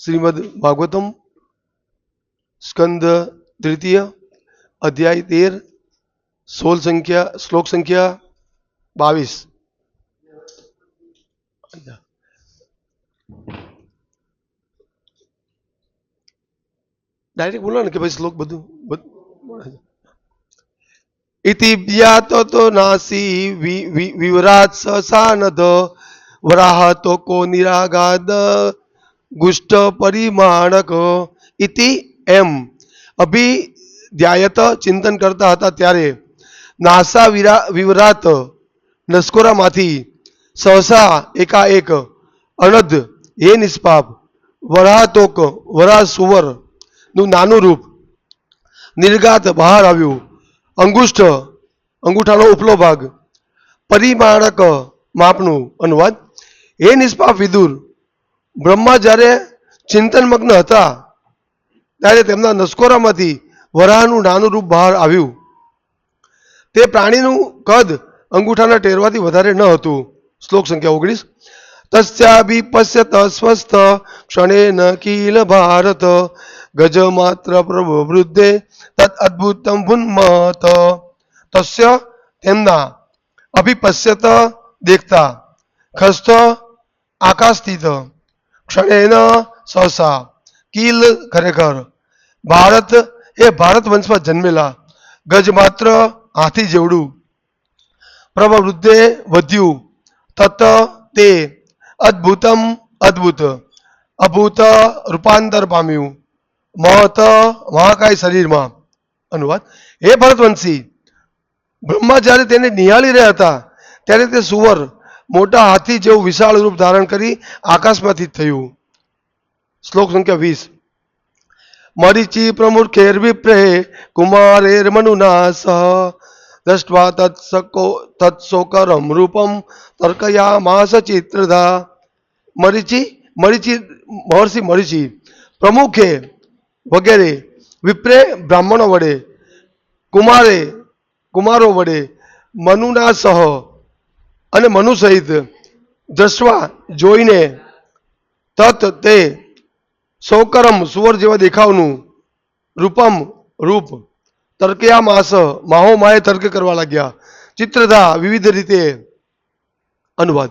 શ્રીમદ ભાગવતમ સ્કંદ તૃતીય અધ્યાય તેર સોળ સંખ્યા શ્લોક સંખ્યા બાવીસ ડાયરેક્ટ બોલો ને કે ભાઈ શ્લોક બધું બધું ઇતિ જ્ઞાતો તો નાસી વિ- વિ- વિવરાત સસાનદ વરાહ તો કો નિરાગાદ ગુષ્ટ પરિમાણક ઇતિ એમ. અભિધ્યાયત ચિંતન કરતા હતા ત્યારે નાસા વિરા, વિવરાત નસ્કોરામાંથી સહસા એકાએક અનદ હે નિષ્પાપ વરાતોક વરા સુવરનું નાનું રૂપ નિર્ગાત બહાર આવ્યું. અંગુષ્ઠ અંગૂઠાનો ઉપલો ભાગ પરિમાણક માપનું અનુવાદ. હે નિષ્પાપ વિદુર બ્રહ્મા જ્યારે ચિંતનમગ્ન હતા, ત્યારે તેમના નસકોરામાંથી વરાહનું નાનું રૂપ બહાર આવ્યું. તે પ્રાણીનું કદ અંગૂઠાના ટેરવાથી વધારે ન હતું. શ્લોક સંખ્યા ઓગણીસ. તસ્યાભિ પશ્યત સ્વસ્થ ન કિલ ભારત ગજ માત્ર પ્રભુ વૃદ્ધે તદ અદ્ભુતમ ભૂન્મત. તસ્ય તેમના અભિપશ્યત દેખતા, ખસ્ત આકાશ સ્થિત ક્ષણેન સહસા. કિલ ખરેખર. ભારત એ ભારત વંશમાં જન્મેલા. ગજ માત્ર હાથી જેવડું. પ્રવૃદ્ધે વધ્યું. તત તે અદ્ભુતમ અદ્ભુત. અભૂત રૂપાંતર પામ્યું. મહત મહાકાય શરીરમાં. અનુવાદ. હે ભરતવંશી, બ્રહ્મા જ્યારે તેને નિહાળી રહ્યા હતા, ત્યારે તે સુવર મોટા હાથી જેવું વિશાળ રૂપ ધારણ કરી આકાશમાંથી થયું. શ્લોક સંખ્યા વીસ. મરીચી પ્રમુખેર વિપ્રે કુમારેર મનુના સહ દ્રષ્ટવા તત્સકો તત્સોકરમ રૂપમ તર્કયામાસ ચિત્રધા. મરીચી મરીચી મહર્ષિ મરીચી પ્રમુખે વગેરે વિપ્રે બ્રાહ્મણો વડે, કુમારે, કુમારો વડે મનુના સહ અને મનુ સહિત જસવા જોઈને તત તે સૌકરમ સુવર જેવા દેખાવનું રૂપમ રૂપ તર્કયા માસ માહો માએ તર્ક કરવા લાગ્યા. ચિત્રતા વિવિધ રીતે અનુવાદ.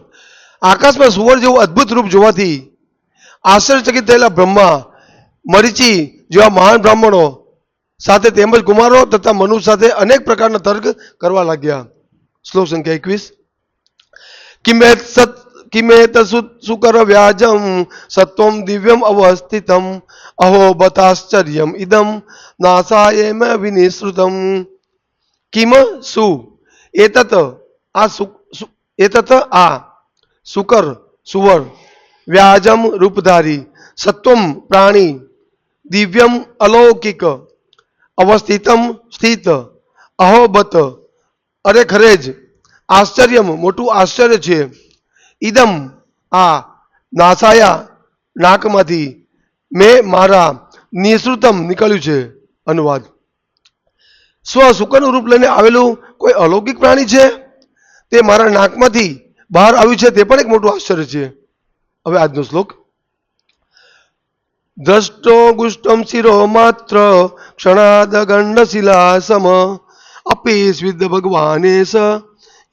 આકાશમાં સુવર જેવું અદ્ભુત રૂપ જોવાથી આશ્ચર્યચકિત થયેલા બ્રહ્મા મરીચી જેવા મહાન બ્રાહ્મણો સાથે તેમજ કુમારો તથા મનુ સાથે અનેક પ્રકારના તર્ક કરવા લાગ્યા. શ્લોક સંખ્યા એકવીસ. કિમેત સત કિમેત સુ- સુકર વ્યાજમ સત્વમ દિવ્યમ અવસ્થિતમ અહો બતાશ્ચર્યમ ઇદમ નાસાયેમ વિનિશ્રુતમ કિમ સુ એતત આ સુ- સુ- એતત આ સુકર સુવર વ્યાજમ રૂપધારી સત્વમ પ્રાણી દિવ્યમ અલૌકિક અવસ્થિતમ સ્થિત અહોબત અરે ખરે જ આશ્ચર્યમ, મોટું આશ્ચર્ય છે. ઇદમ આ નાસાયા નાકમાંથી મેં મારા નિસૃતમ નીકળ્યું છે. અનુવાદ. સ્વ સુકરનું રૂપ લઈને આવેલું કોઈ અલૌકિક પ્રાણી છે? તે મારા નાકમાંથી બહાર આવ્યું છે, તે પણ એક મોટું આશ્ચર્ય છે. હવે આજનો શ્લોક. દ્રષ્ટો ગુષ્ટમ શિરો માત્ર ક્ષણાદ ગંડશિલા સમ અપી સ્વિદ્ધ ભગવાને સ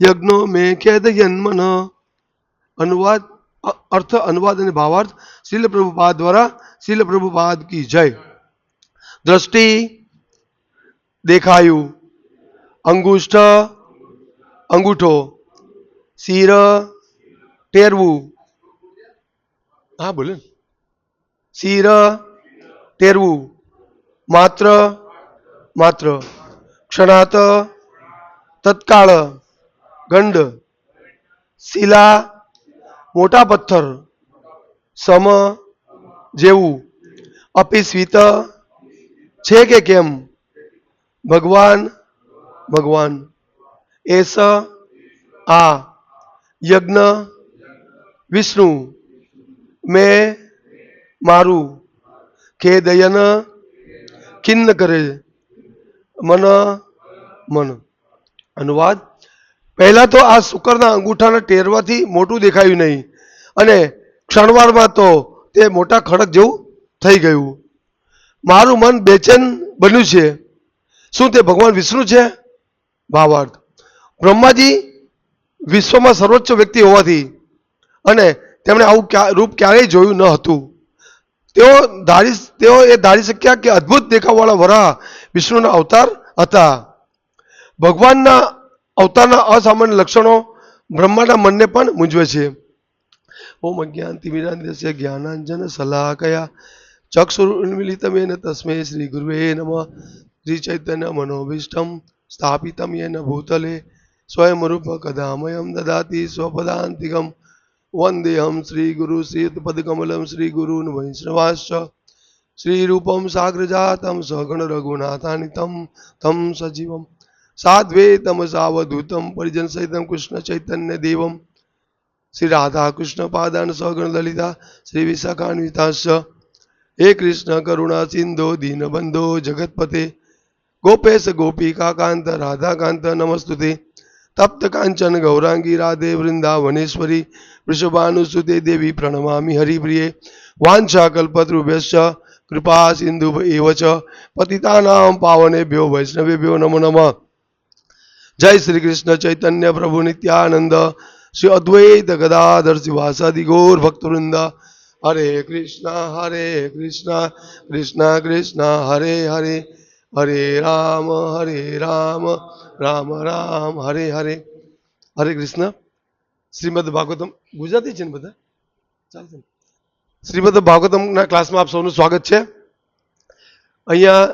યજ્ઞો મે ખેદ જન્મન અનુવાદ અ- અર્થ અનુવાદ અને ભાવાર્થ શીલ પ્રભુપાદ દ્વારા શીલ પ્રભુપાદ કી જય દ્રષ્ટિ દેખાયું અંગુષ્ઠ અંગૂઠો શિર ટેરવું હા બોલે ને. શિર ટેરવું માત્ર માત્ર ક્ષણાત તત્કાળ ગંડ શિલા મોટા પથ્થર સમ જેવું અપિસ્વિત છે કે કેમ ભગવાન ભગવાન એસ આ યજ્ઞ વિષ્ણુ મેં મારું ખેદયન ખિન્ન કરે મન મન અનુવાદ પહેલા તો આ શુકરના અંગૂઠાને ટેરવાથી મોટું દેખાયું નહીં. અને ક્ષણવારમાં તો તે મોટા ખડક જેવું થઈ ગયું. મારું મન બેચેન બન્યું છે. શું તે ભગવાન વિષ્ણુ છે? ભાવાર્થ. બ્રહ્માજી વિશ્વમાં સર્વોચ્ચ વ્યક્તિ હોવાથી અને તેમણે આવું રૂપ ક્યારેય જોયું ન હતું. તેઓ ધારી તેઓ એ ધારી શક્યા કે અદ્ભુત દેખાવવાળા વરાહ વિષ્ણુના અવતાર હતા. ભગવાનના અવતારના અસામાન્ય લક્ષણો બ્રહ્માના મનને પણ મૂંઝવે છે. ઓમ અજ્ઞાન તિમિરાંધ્યસ્ય જ્ઞાનાંજન શલાકયા ચક્ષુરુન્મિલિતમેન તસ્મે શ્રી ગુરુવે નમઃ. શ્રી ચૈતન્ય મનોભીષ્ટમ સ્થાપિતમ યેન ભૂતલે. સ્વયં રૂપ કદામયમ દદાતિ સ્વપદાંતિકમ. વંદેહમ શ્રી ગુરુ શ્રીયુતપદકમલમ શ્રી ગુરુન વૈષ્ણવાશ્ચ. શ્રીરૂપમ સાગ્રજાતમ સગણ રઘુનાથાનિતમ. તમ સજીવમ. સાદ્વૈતમ સાવધૂતમ પરિજન સહિતમ કૃષ્ણ ચૈતન્ય દેવમ શ્રી રાધા કૃષ્ણ પાદાન સગણ લલિતા શ્રી વિશાખાન્વિતાશ્ચ હે કૃષ્ણ કરુણા સિંધો દીનબંધો જગતપતે ગોપેશ ગોપિકા કાંત રાધાકાંત નમસ્તુતે તપ્ત કાંચન ગૌરાંગી રાધે વૃંદાવનેશ્વરી વૃષભાનુસુતે દેવી પ્રણમામી હરિપ્રિયે વાંછા કૃપા સિંધુ એવ ચ પાવનેભ્યો વૈષ્ણવેભ્યો નમો નમઃ જય શ્રી કૃષ્ણ ચૈતન્ય પ્રભુ નિત્યાનંદ. શ્રી અદ્વૈત ગદાધર શિવાસાદિ ગૌર ભક્તવૃંદ. હરે કૃષ્ણ હરે કૃષ્ણ કૃષ્ણ કૃષ્ણ, હરે હરે. હરે રામ હરે રામ રામ રામ, હરે હરે. હરે કૃષ્ણ. શ્રીમદ ભાગવતમ ગુજરાતી છે ને બધા? ચાલશે? શ્રીમદ ભાગવતમના ક્લાસમાં આપ સૌનું સ્વાગત છે. અહીંયા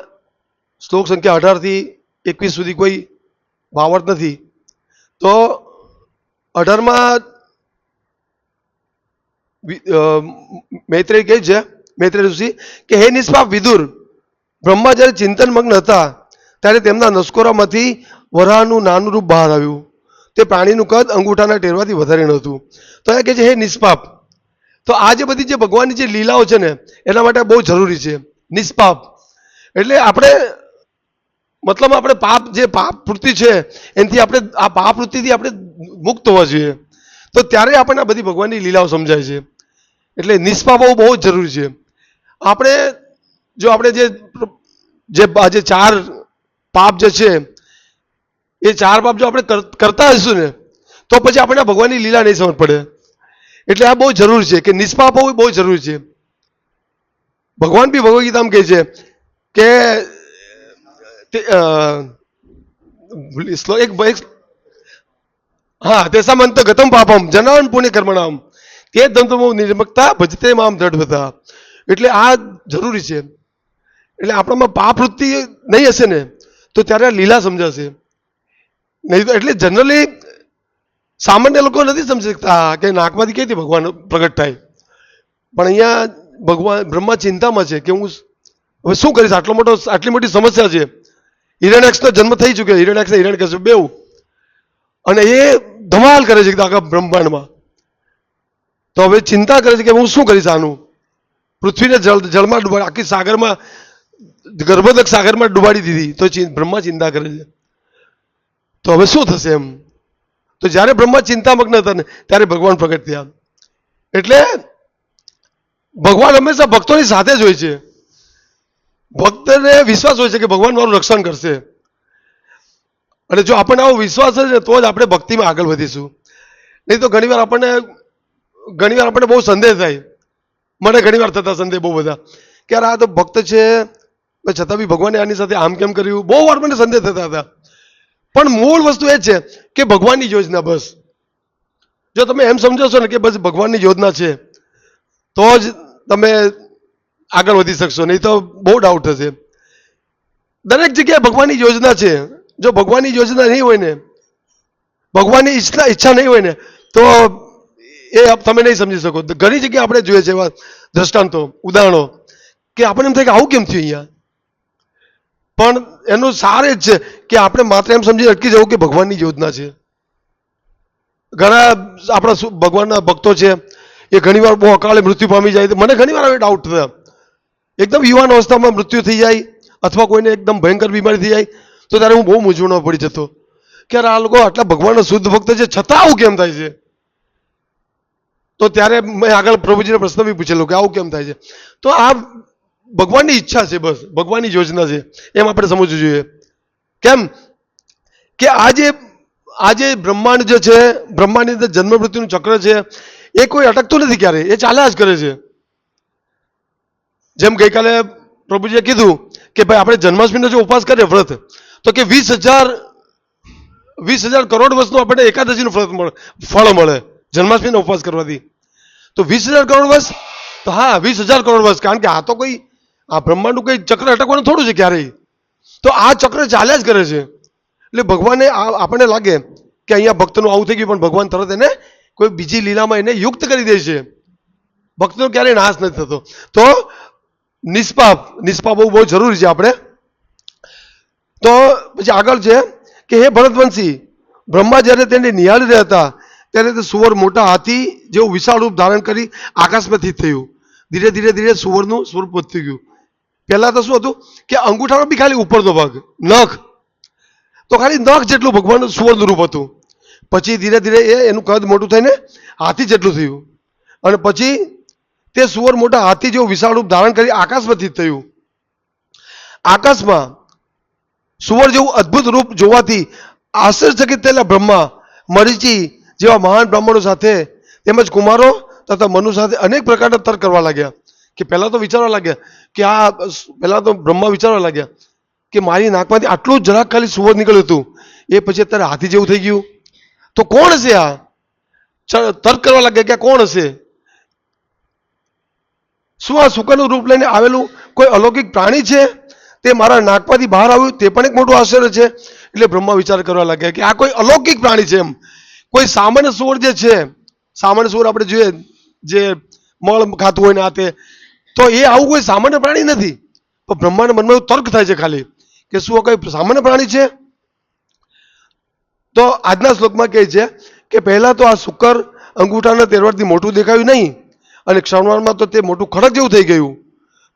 શ્લોક સંખ્યા અઢારથી એકવીસ સુધી કોઈ ભાવાર્થ નથી. તો અઢારમાં મૈત્રેય કહે છે, મૈત્રેય ઋષિ, કે હે નિષ્પાપ વિદુર, બ્રહ્મા જ્યારે ચિંતન મગ્ન હતા, ત્યારે તેમના નસકોરામાંથી વરાહનું નાનું રૂપ બહાર આવ્યું. તે પ્રાણીનું કદ અંગૂઠાના ટેરવાથી વધારે નહોતું. તો એ કહે છે, હે નિષ્પાપ, તો આ જે બધી જે ભગવાનની જે લીલાઓ છે ને, એના માટે બહુ જરૂરી છે. નિષ્પાપ. એટલે આપણે મતલબ આપણે પાપ જે પાપ વૃત્તિ છે, એનાથી આપણે આ પાપ વૃત્તિથી આપણે મુક્ત હોવા જોઈએ. તો ત્યારે આપણને આ બધી ભગવાનની લીલાઓ સમજાય છે. એટલે નિષ્પાપ હોવું બહુ જ જરૂરી છે. આપણે જો આપણે જે જે જે ચાર પાપ જે છે, એ ચાર પાપ જો આપણે કરતા હશું ને, તો પછી આપણને ભગવાનની લીલા નહીં સમજ પડે. એટલે આ બહુ જરૂરી છે કે નિષ્પાપ હોવું બહુ જરૂરી છે. ભગવાન બી ભગવદ ગીતામાં કહે છે કે તે, અ, એક એક હા તે અંત ગતમ પાપમ જનાન પુણ્ય કર્મણામ. તે દંતમો નિર્મકતા ભજતે મામ દ્રઢવતા એટલે આ જરૂરી છે. એટલે આપણામાં પાપ વૃત્તિ નહીં હશે ને તો ત્યારે લીલા સમજાશે. નહીં તો એટલે જનરલી સામાન્ય લોકો નથી સમજી શકતા કે નાકમાંથી કઈ રીતે ભગવાન પ્રગટ થાય. પણ અહીંયા ભગવાન બ્રહ્મા ચિંતામાં છે કે હું હવે શું કરીશ? આટલો મોટો આટલી મોટી સમસ્યા છે. હિરણ્યક્ષનો જન્મ થઈ ચૂક્યો. હિરણ્યક્ષ હિરણ હિરણ્યકશ્યપ બેઉ. અને એ ધમાલ કરે છે આખા બ્રહ્માંડમાં. તો હવે ચિંતા કરે છે કે હું શું કરીશ આનું? પૃથ્વીને જળ, જળમાં ડૂબાડી આખી સાગરમાં ગર્ભોદક સાગરમાં ડૂબાડી દીધી. તો બ્રહ્મા ચિંતા કરે છે. તો હવે શું થશે એમ? તો જ્યારે બ્રહ્મા ચિંતામગ્ન હતા ને, ત્યારે ભગવાન પ્રગટ થયા. એટલે ભગવાન હંમેશા ભક્તોની સાથે જ હોય છે. ભક્તને વિશ્વાસ હોય છે કે ભગવાન મારું રક્ષણ કરશે. અને જો આપણને આવો વિશ્વાસ છે ને, તો જ આપણે ભક્તિમાં આગળ વધીશું. નહીં તો ઘણીવાર આપણને ઘણીવાર આપણને બહુ સંદેહ થાય. મને ઘણીવાર થતા સંદેહ બહુ બધા. કે યાર, આ તો ભક્ત છે છતાં બી ભગવાને આની સાથે આમ કેમ કર્યું? બહુ વાર મને સંદેહ થતા હતા. પણ મૂળ વસ્તુ એ છે કે ભગવાનની યોજના બસ. જો તમે એમ સમજો ને કે બસ ભગવાનની યોજના છે, તો જ તમે આગળ વધી શકશો, નહીં તો બહુ ડાઉટ થશે દરેક જગ્યાએ ભગવાનની યોજના છે. જો ભગવાનની યોજના નહીં હોય ને, ભગવાનની ઈચ્છા ઈચ્છા નહીં હોય ને, તો એ તમે નહીં સમજી શકો. ઘણી જગ્યાએ આપણે જોઈએ છે એવા દ્રષ્ટાંતો, ઉદાહરણો, કે આપણને એમ થાય કે આવું કેમ થયું અહીંયા? પણ એનું સાર જ છે કે આપણે માત્ર એમ સમજી અટકી જવું કે ભગવાનની યોજના છે. ઘણા આપણા ભગવાનના ભક્તો છે, એ ઘણીવાર બહુ અકાળે મૃત્યુ પામી જાય મને ઘણીવાર હવે ડાઉટ થયા. એકદમ યુવાન અવસ્થામાં મૃત્યુ થઈ જાય અથવા કોઈને એકદમ ભયંકર બીમારી થઈ જાય, તો ત્યારે હું બહુ મૂંઝવણમાં પડી જતો. કે આ લોકો આટલા ભગવાનના શુદ્ધ ભક્ત છે, છતાં આવું કેમ થાય છે? તો ત્યારે મેં આગળ પ્રભુજીને પ્રશ્ન બી પૂછેલો કે આવું કેમ થાય છે? તો આ ભગવાનની ઈચ્છા છે બસ, ભગવાનની યોજના છે, એમ આપણે સમજવું જોઈએ. કેમ? કે આ જે આ જે બ્રહ્માંડ જે છે, બ્રહ્માંડની અંદર જન્મ મૃત્યુનું ચક્ર છે, એ કોઈ અટકતું નથી ક્યારે, એ ચાલ્યા જ કરે છે. જેમ ગઈકાલે પ્રભુજીએ કીધું કે ભાઈ, આપણે જન્માષ્ટમીનો જો ઉપવાસ કરીએ વ્રત, તો કે વીસ હજાર વીસ હજાર કરોડ વર્ષનું આપણને એકાદશીનું ફળ મળે ફળ મળે જન્માષ્ટમીનો ઉપવાસ કરવાથી. તો વીસ હજાર કરોડ વર્ષ તો હા, વીસ હજાર કરોડ વર્ષ કારણ કે આ તો કોઈ, આ બ્રહ્માંડનું કંઈ ચક્ર અટકવાનું થોડું છે ક્યારેય. તો આ ચક્ર ચાલ્યા જ કરે છે. એટલે ભગવાને આપણને લાગે કે અહીંયા ભક્તનું આવું થઈ ગયું, પણ ભગવાન તરત એને કોઈ બીજી લીલામાં એને યુક્ત કરી દે છે. ભક્તનો ક્યારેય નાશ નથી થતો. તો નિષ્પાપ નિષ્પાપ બહુ બહુ જરૂરી છે આપણે. તો પછી આગળ છે કે હે ભરતવંશી, બ્રહ્મા જ્યારે તેને નિહાળી રહ્યા હતા, ત્યારે તે સુવર મોટા હાથી જેવું વિશાળ રૂપ ધારણ કરી આકાશમાંથી થયું. ધીરે ધીરે ધીરે સુવરનું સ્વરૂપ વધતું ગયું. પહેલાં તો શું હતું કે અંગૂઠાનો બી ખાલી ઉપરનો ભાગ, નખ. તો ખાલી નખ જેટલું ભગવાનનું સુવર્ણ રૂપ હતું. પછી ધીરે ધીરે એ એનું કદ મોટું થઈને હાથી જેટલું થયું. અને પછી તે સુવર મોટા હાથી જેવું વિશાળ રૂપ ધારણ કરી આકાશમાં સ્થિત થયું. આકાશમાં સુવર જેવું અદ્ભુત રૂપ જોવાથી આશ્ચર્યચકિત થયેલા બ્રહ્મા, મરીચી જેવા મહાન બ્રાહ્મણો સાથે તેમજ કુમારો તથા મનુ સાથે અનેક પ્રકારના તર્ક કરવા લાગ્યા કે પહેલાં તો વિચારવા લાગ્યા કે આ પહેલાં તો બ્રહ્મા વિચારવા લાગ્યા કે મારી નાકમાંથી આટલું જરાક ખાલી સુવર નીકળ્યું હતું. એ પછી અત્યારે હાથી જેવું થઈ ગયું. તો કોણ હશે આ? તર્ક કરવા લાગ્યા કે કોણ હશે? શું આ સુકરનું રૂપ લઈને આવેલું? કોઈ અલૌકિક પ્રાણી છે? તે મારા નાકમાંથી બહાર આવ્યું, તે પણ એક મોટું આશ્ચર્ય છે. એટલે બ્રહ્મા વિચાર કરવા લાગ્યા કે આ કોઈ અલૌકિક પ્રાણી છે એમ. કોઈ સામાન્ય સુવર જે છે, સામાન્ય સુવર આપણે જોઈએ, જે મળ ખાતું હોય ને આ તે, તો એ આવું કોઈ સામાન્ય પ્રાણી નથી. તો બ્રહ્માના મનમાં તર્ક થાય છે ખાલી કે શું આ કોઈ સામાન્ય પ્રાણી છે? તો આજના શ્લોકમાં કહે છે કે પહેલાં તો આ શુકર અંગૂઠાના તેરવારથી મોટું દેખાયું નહીં. અને ક્ષણવારમાં તો તે મોટું ખડક જેવું થઈ ગયું.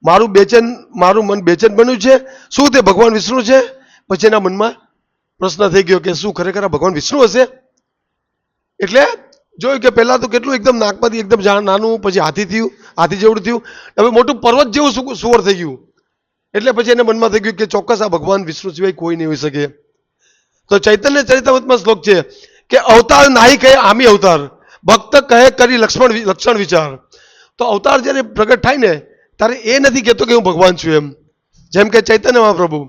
મારું બેચેન, મારું મન બેચેન બન્યું છે. શું તે ભગવાન વિષ્ણુ છે? પછી એના મનમાં પ્રશ્ન થઈ ગયો કે શું ખરેખર આ ભગવાન વિષ્ણુ હશે? એટલે જોયું કે પહેલાં તો કેટલું એકદમ નાકમાંથી એકદમ જાણ નાનું, પછી હાથી થયું, હાથી જેવડું થયું. હવે મોટું પર્વત જેવું સુવર થઈ ગયું. એટલે પછી એને મનમાં થઈ ગયું કે ચોક્કસ આ ભગવાન વિષ્ણુ સિવાય કોઈ નહીં હોઈ શકે. તો ચૈતન્ય ચરિતમતમાં શ્લોક છે કે, અવતાર નાહી કહે આમી અવતાર. ભક્ત કહે કરી લક્ષ્મણ લક્ષણ વિચાર. તો અવતાર જ્યારે પ્રગટ થાય ને, ત્યારે એ નથી કહેતો કે હું ભગવાન છું એમ. જેમ કે ચૈતન્ય મહાપ્રભુ.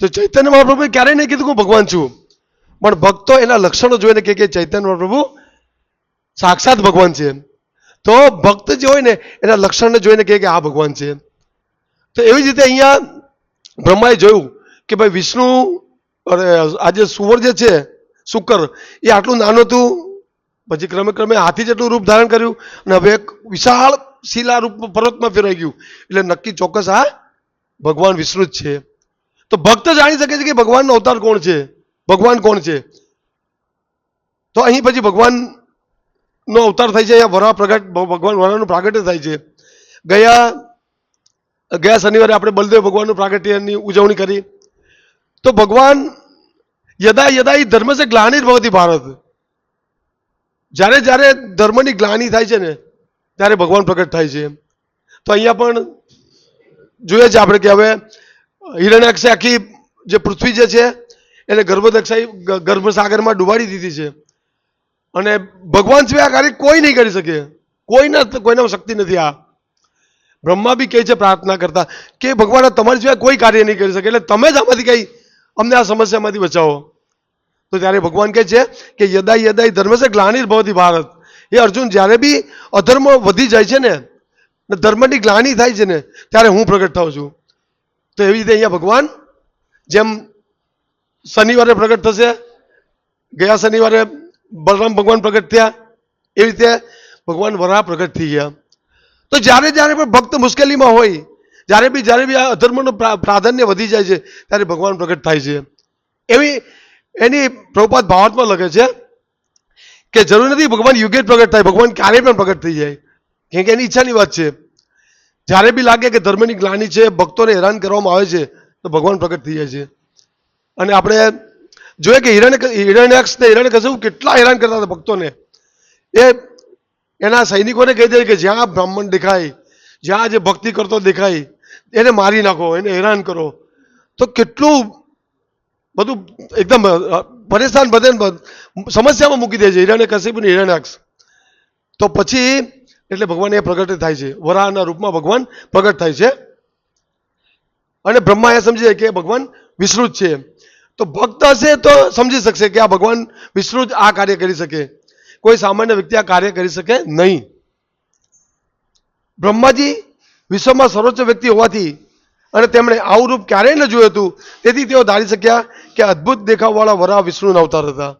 તો ચૈતન્ય મહાપ્રભુએ ક્યારેય નહીં કીધું કે હું ભગવાન છું. પણ ભક્તો એના લક્ષણો જોઈને કે ચૈતન્ય મહાપ્રભુ સાક્ષાત ભગવાન છે તો ભક્ત જે હોય ને, એના લક્ષણને જોઈને કહે કે આ ભગવાન છે તો એવી જ રીતે અહીંયા બ્રહ્માએ જોયું કે ભાઈ વિષ્ણુ આજે સુવર જે છે, શુકર. એ આટલું નાનું હતું પછી ક્રમે ક્રમે હાથી જેટલું રૂપ ધારણ કર્યું અને હવે એક વિશાળ શિલા રૂપ પર્વતમાં ફેરવાઈ ગયું. એટલે નક્કી ચોક્કસ આ ભગવાન વિષ્ણુ જ છે. તો ભક્ત જાણી શકે છે કે ભગવાનનો અવતાર કોણ છે? ભગવાન કોણ છે? તો અહીં પછી ભગવાનનો અવતાર થાય છે, અહીંયા વરા પ્રગટ ભગવાન વરાનું પ્રાગટ્ય થાય છે. ગયા ગયા શનિવારે આપણે બલદેવ ભગવાનનું પ્રાગટ્યની ઉજવણી કરી. તો ભગવાન યદા યદા ધર્મ છે ગ્લાનિર્ભવતી ભારત. જ્યારે જ્યારે ધર્મની ગ્લાની થાય છે ને, ત્યારે ભગવાન પ્રગટ થાય છે તો અહીંયા પણ જોઈએ છે આપણે કે હવે હિરણ્યાક્ષે આખી જે પૃથ્વી જે છે, એને ગર્ભદક્ષાઈ ગર્ભસાગરમાં ડુબાડી દીધી છે. અને ભગવાન સિવાય આ કાર્ય કોઈ નહીં કરી શકે. કોઈના કોઈના શક્તિ નથી આ. બ્રહ્મા બી કહે છે પ્રાર્થના કરતા કે ભગવાન તમારી સિવાય કોઈ કાર્ય નહીં કરી શકે. એટલે તમે જ આમાંથી કંઈ અમને આ સમસ્યામાંથી બચાવો. તો ત્યારે ભગવાન કહે છે કે યદા યદા ધર્મ છે ગ્લાનિર ભવતી ભારત. એ અર્જુન, જ્યારે બી અધર્મ વધી જાય છે ને ધર્મની ગ્લાની થાય છે ને, ત્યારે હું પ્રગટ થાઉં છું. તો એવી રીતે અહીંયા ભગવાન, જેમ શનિવારે પ્રગટ થશે, ગયા શનિવારે બલરામ ભગવાન પ્રગટ થયા, એવી રીતે ભગવાન વરા પ્રગટ થઈ ગયા. તો જ્યારે જ્યારે પણ ભક્ત મુશ્કેલીમાં હોય, જ્યારે બી જ્યારે બી આ અધર્મનું પ્રાધાન્ય વધી જાય છે, ત્યારે ભગવાન પ્રગટ થાય છે. એવી એની પ્રભુપાદ ભાવાર્થમાં લખે છે કે જરૂર નથી ભગવાન યુગે પ્રગટ થાય, ભગવાન ક્યારે પણ પ્રગટ થઈ જાય. કેમ કે એની ઈચ્છાની વાત છે. જ્યારે બી લાગે કે ધર્મની ગ્લાની છે, ભક્તોને હેરાન કરવામાં આવે છે, તો ભગવાન પ્રગટ થઈ જાય છે. અને આપણે જોઈએ કે હિરણ્ય હિરણ્યક્ષ ને કશું કેટલા હેરાન કરતા હતા ભક્તોને. એ એના સૈનિકોને કહી દે કે જ્યાં બ્રાહ્મણ દેખાય, જ્યાં જે ભક્તિ કરતો દેખાય, એને મારી નાખો, એને હેરાન કરો. તો કેટલું બધું એકદમ પરેશાન બધે સમસ્યામાં મૂકી દે છે, હિરણ્ય કશ્યપ હિરણ્યાક્ષ તો પછી, એટલે ભગવાન એ પ્રગટ થાય છે. વરાહના રૂપમાં ભગવાન પ્રગટ થાય છે. અને બ્રહ્મા એ સમજી કે ભગવાન વિષ્ણુ છે. તો ભક્ત હશે તો સમજી શકશે કે આ ભગવાન વિષ્ણુ જ આ કાર્ય કરી શકે. કોઈ સામાન્ય વ્યક્તિ આ કાર્ય કરી શકે નહીં. બ્રહ્માજી વિશ્વમાં સર્વોચ્ચ વ્યક્તિ હોવાથી અને તેમણે આવું રૂપ ક્યારેય ન જોયું હતું. તેથી તેઓ ધારી શક્યા કે અદ્ભુત દેખાવવાળા વરા વિષ્ણુના અવતાર હતા.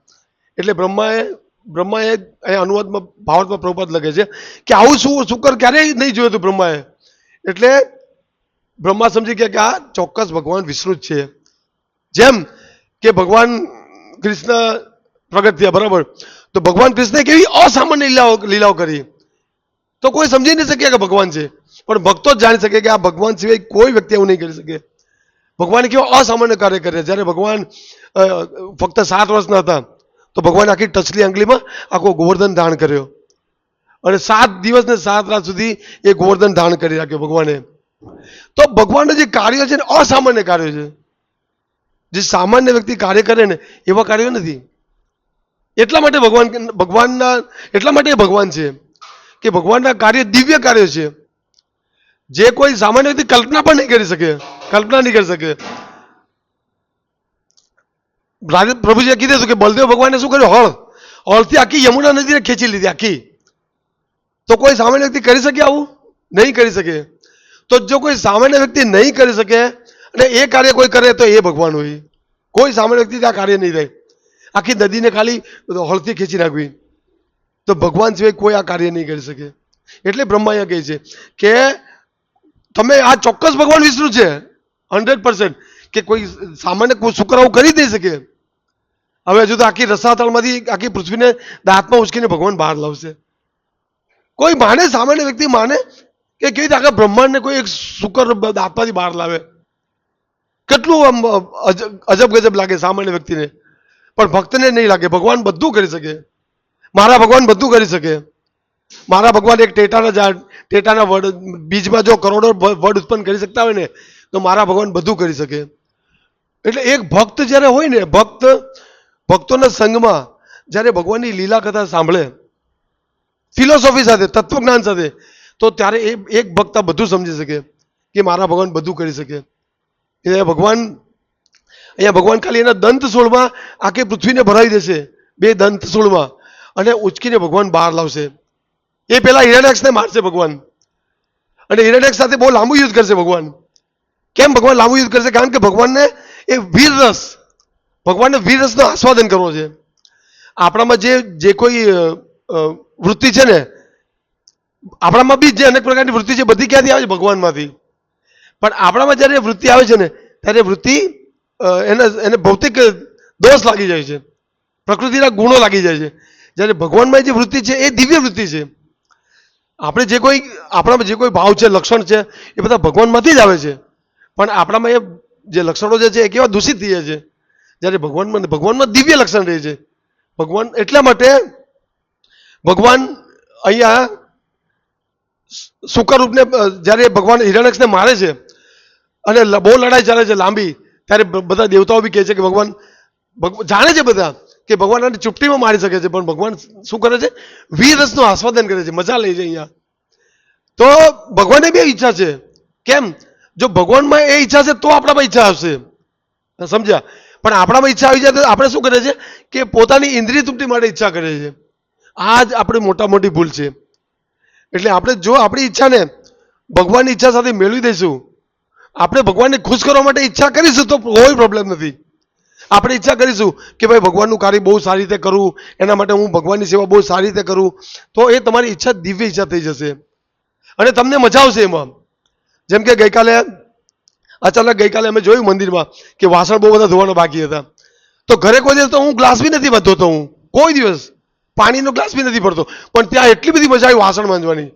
એટલે બ્રહ્માએ બ્રહ્માએ અહીંયા અનુવાદમાં ભાવતમાં પ્રભુપાદ લખે છે કે આવું શું શુકર ક્યારેય નહીં જોયું હતું બ્રહ્માએ. એટલે બ્રહ્મા સમજી ગયા કે આ ચોક્કસ ભગવાન વિષ્ણુ જ છે. જેમ કે ભગવાન કૃષ્ણ પ્રગટ થયા, બરાબર? તો ભગવાન કૃષ્ણે કેવી અસામાન્ય લીલાઓ લીલાઓ કરી. તો કોઈ સમજી નહીં શકે કે ભગવાન છે. પણ ભક્તો જ જાણી શકે કે આ ભગવાન સિવાય કોઈ વ્યક્તિ એવું નહીં કરી શકે. ભગવાન કેવા અસામાન્ય કાર્ય કર્યા જ્યારે ભગવાન ફક્ત સાત વર્ષના હતા, તો ભગવાન આખી ટચલી અંગલીમાં આખો ગોવર્ધન ધારણ કર્યો. અને સાત દિવસ ને સાત રાત સુધી એ ગોવર્ધન ધારણ કરી રાખ્યો ભગવાને. તો ભગવાનનું જે કાર્ય છે ને અસામાન્ય કાર્ય છે. જે સામાન્ય વ્યક્તિ કાર્ય કરે ને એવા કાર્યો નથી. એટલા માટે ભગવાન ભગવાનના, એટલા માટે ભગવાન છે. કે ભગવાનના કાર્ય દિવ્ય કાર્ય છે. જે કોઈ સામાન્ય વ્યક્તિ કલ્પના પણ નહીં કરી શકે, કલ્પના નહીં કરી શકે. પ્રભુજીએ કીધું હતું કે બલદેવ ભગવાને શું કર્યું? હળ. હળથી આખી યમુના નદીને ખેંચી લીધી, આખી. તો કોઈ સામાન્ય વ્યક્તિ કરી શકે આવું? નહીં કરી શકે. તો જો કોઈ સામાન્ય વ્યક્તિ નહીં કરી શકે અને એ કાર્ય કોઈ કરે તો એ ભગવાન હોય. કોઈ સામાન્ય વ્યક્તિ આ કાર્ય નહીં થાય આખી નદીને ખાલી હળથી ખેંચી નાખવી. તો ભગવાન સિવાય કોઈ આ કાર્ય નહીં કરી શકે. એટલે બ્રહ્મા અહીંયા કહે છે કે તમે આ ચોક્કસ ભગવાન વિષ્ણુ છે, હંડ્રેડ પર્સન્ટ, કે કોઈ સામાન્ય કોઈ શુક્ર કરી દઈ શકે. હવે હજુ તો આખી રસાતળમાંથી આખી પૃથ્વીને દાંતમાં ઉચકીને ભગવાન બહાર લાવશે. કોઈ માને, સામાન્ય વ્યક્તિ માને કે કેવી રીતે આખા બ્રહ્માંડને કોઈ એક શુકર દાંતમાંથી બહાર લાવે? કેટલું આમ અજ- અજબ ગજબ લાગે સામાન્ય વ્યક્તિને. પણ ભક્તને નહીં લાગે, ભગવાન બધું કરી શકે. મારા ભગવાન બધું કરી શકે. મારા ભગવાન એક ટેટાના ઝાડ ટેટાના વડ, બીજમાં જો કરોડો વડ ઉત્પન્ન કરી શકતા હોય ને, તો મારા ભગવાન બધું કરી શકે. એટલે એક ભક્ત જ્યારે હોય ને, ભક્ત, ભક્તોના સંઘમાં જ્યારે ભગવાનની લીલા કથા સાંભળે, ફિલોસોફી સાથે, તત્વજ્ઞાન સાથે, તો ત્યારે એ એક ભક્ત બધું સમજી શકે કે મારા ભગવાન બધું કરી શકે. એ ભગવાન, અહીંયા ભગવાન ખાલી એના દંત સોળમાં આખી પૃથ્વીને ભરાવી દેશે, બે દંત સોળમાં. અને ઉચકીને ભગવાન બહાર લાવશે. એ પહેલાં હિરણ્યાક્ષને મારશે ભગવાન. અને હિરણ્યાક્ષ સાથે બહુ લાંબુ યુદ્ધ કરશે ભગવાન. કેમ ભગવાન લાંબુ યુદ્ધ કરશે? કારણ કે ભગવાનને એ વીર રસ ભગવાનને વીર રસનો આસ્વાદન કરવો છે. આપણામાં જે જે કોઈ વૃત્તિ છે ને, આપણામાં બી જે અનેક પ્રકારની વૃત્તિ છે, બધી ક્યાંથી આવે છે? ભગવાનમાંથી. પણ આપણામાં જ્યારે વૃત્તિ આવે છે ને, ત્યારે વૃત્તિ એને એને ભૌતિક દોષ લાગી જાય છે. પ્રકૃતિના ગુણો લાગી જાય છે. જ્યારે ભગવાનમાં જે વૃત્તિ છે, એ દિવ્ય વૃત્તિ છે. આપણે જે કોઈ, આપણામાં જે કોઈ ભાવ છે, લક્ષણ છે, એ બધા ભગવાનમાંથી જ આવે છે. પણ આપણામાં એ જે લક્ષણો જે છે, એ કેવા દૂષિત થઈ જાય છે. જ્યારે ભગવાનમાં ભગવાનમાં દિવ્ય લક્ષણ રહે છે. ભગવાન એટલા માટે ભગવાન અહીંયા સુકર જ્યારે ભગવાન હિરણક્ષને મારે છે અને બહુ લડાઈ ચાલે છે લાંબી, ત્યારે બધા દેવતાઓ બી કહે છે કે ભગવાન ભગવ- જાણે છે બધા. કે ભગવાન આને ચૂપટીમાં મારી શકે છે, પણ ભગવાન શું કરે છે? વીરસનું આસ્વાદન કરે છે, મજા લે છે અહીંયા. તો ભગવાનને બી ઈચ્છા છે. કેમ? જો ભગવાનમાં એ ઈચ્છા છે તો આપણામાં ઈચ્છા આવશે સમજ્યા? પણ આપણામાં ઈચ્છા આવી જાય તો આપણે શું કરે છે? કે પોતાની ઇન્દ્રિય તૃપ્તિ માટે ઈચ્છા કરે છે. આ જ આપણી મોટા મોટી ભૂલ છે. એટલે આપણે જો આપણી ઈચ્છાને ભગવાનની ઈચ્છા સાથે મેળવી દઈશું, આપણે ભગવાનને ખુશ કરવા માટે ઈચ્છા કરીશું, તો કોઈ પ્રોબ્લેમ નથી. આપણે ઈચ્છા કરીશું કે ભાઈ ભગવાનનું કાર્ય બહુ સારી રીતે કરું, એના માટે હું ભગવાનની સેવા બહુ સારી રીતે કરું, તો એ તમારી ઈચ્છા દિવ્ય ઈચ્છા થઈ જશે. અને તમને મજા આવશે એમાં. જેમ કે ગઈકાલે, અચાનક ગઈકાલે અમે જોયું મંદિરમાં કે વાસણ બહુ બધા ધોવાના બાકી હતા. તો ઘરે કોઈ દિવસ તો હું ગ્લાસ બી નથી ભરતો હું. કોઈ દિવસ પાણીનો ગ્લાસ બી નથી ભરતો. પણ ત્યાં એટલી બધી મજા આવી વાસણ માંજવાની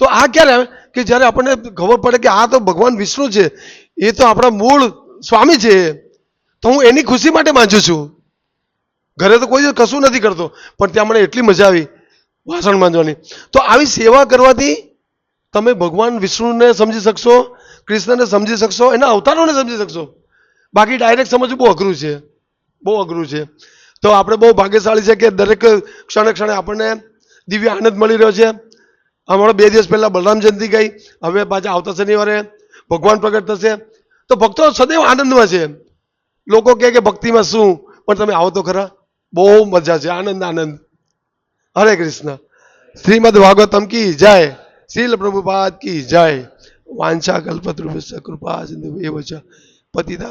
તો આ ક્યારે કે જ્યારે આપણને ખબર પડે કે આ તો ભગવાન વિષ્ણુ છે, એ તો આપણા મૂળ સ્વામી છે. તો હું એની ખુશી માટે માંજુ છું. ઘરે તો કોઈ કશું નથી કરતો, પણ ત્યાં મને એટલી મજા આવી વાસણ માંજવાની. તો આવી સેવા કરવાથી તમે ભગવાન વિષ્ણુને સમજી શકશો, કૃષ્ણને સમજી શકશો, એના અવતારોને સમજી શકશો. બાકી ડાયરેક્ટ સમજવું બહુ અઘરું છે. બહુ અઘરું છે. તો આપણે બહુ ભાગ્યશાળી છે કે દરેક ક્ષણે ક્ષણે આપણને દિવ્ય આનંદ મળી રહ્યો છે. હમણાં બે દિવસ પહેલાં બલરામ જયંતિ ગઈ, હવે પાછા આવતા શનિવારે ભગવાન પ્રગટ થશે. તો ભક્તો સદૈવ આનંદમાં છે. લોકો કહે કે ભક્તિમાં શું? પણ તમે આવો તો ખરા. બહુ મજા છે. આનંદ આનંદ. હરે કૃષ્ણ. શ્રીમદ ભાગવતમ કી જય. શ્રીલ પ્રભુપાદ કી જય. વાંછા કલ્પતૃભ્ય કૃપા સિંધુ એવ ચ પતિતા